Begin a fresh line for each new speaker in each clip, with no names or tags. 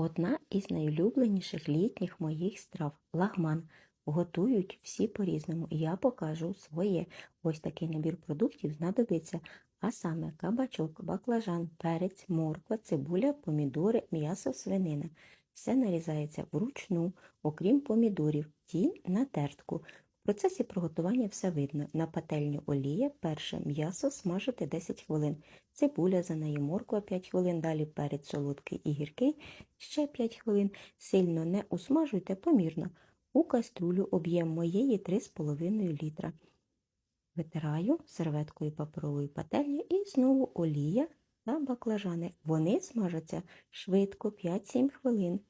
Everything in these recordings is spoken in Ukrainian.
Одна із найулюбленіших літніх моїх страв лагман. Готують всі по-різному. Я покажу своє. Ось такий набір продуктів знадобиться. А саме кабачок, баклажан, перець, морква, цибуля, помідори, м'ясо, свинина. Все нарізається вручну, окрім помідорів, ті на тертку. Процесі приготування все видно. На пательню олія, перше м'ясо смажити 10 хвилин, цибуля, за нею морква 5 хвилин, далі перець солодкий і гіркий ще 5 хвилин. Сильно не усмажуйте помірно. У каструлю об'єм моєї 3,5 літра. Витираю серветкою паперової пательні і знову олія та баклажани. Вони смажаться швидко 5-7 хвилин.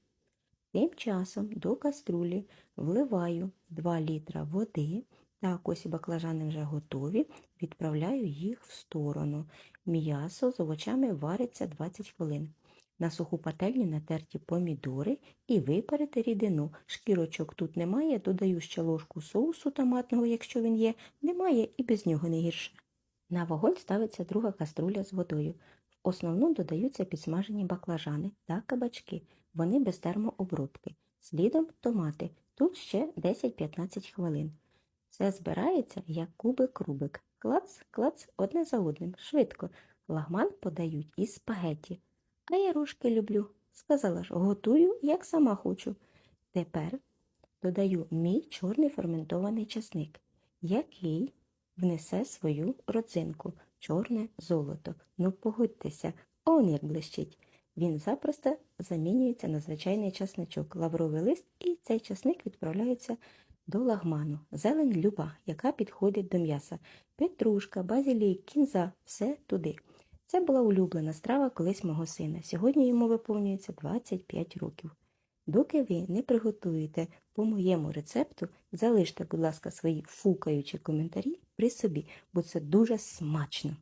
Тим часом до каструлі вливаю 2 літра води. Так, ось баклажани вже готові. Відправляю їх в сторону. М'ясо з овочами вариться 20 хвилин. На суху пательню натерті помідори і випарити рідину. Шкірочок тут немає, додаю ще ложку соусу томатного, якщо він є, немає і без нього не гірше. На вогонь ставиться друга каструля з водою. В основну додаються підсмажені баклажани та кабачки. Вони без термообробки. Слідом томати. Тут ще 10-15 хвилин. Все збирається, як кубик-рубик. Клац, клац, одне за одним, швидко. Лагман подають із спагетті. А я рожки люблю. Сказала ж, готую, як сама хочу. Тепер додаю мій чорний ферментований часник, який внесе свою родзинку, чорне золото. Ну, погодьтеся, он як блищить. Він запросто замінюється на звичайний часничок, лавровий лист, і цей часник відправляється до лагману. Зелень люба, яка підходить до м'яса. Петрушка, базилік, кінза все туди. Це була улюблена страва колись мого сина. Сьогодні йому виповнюється 25 років. Доки ви не приготуєте по моєму рецепту, залиште, будь ласка, свої фукаючі коментарі при собі, бо це дуже смачно.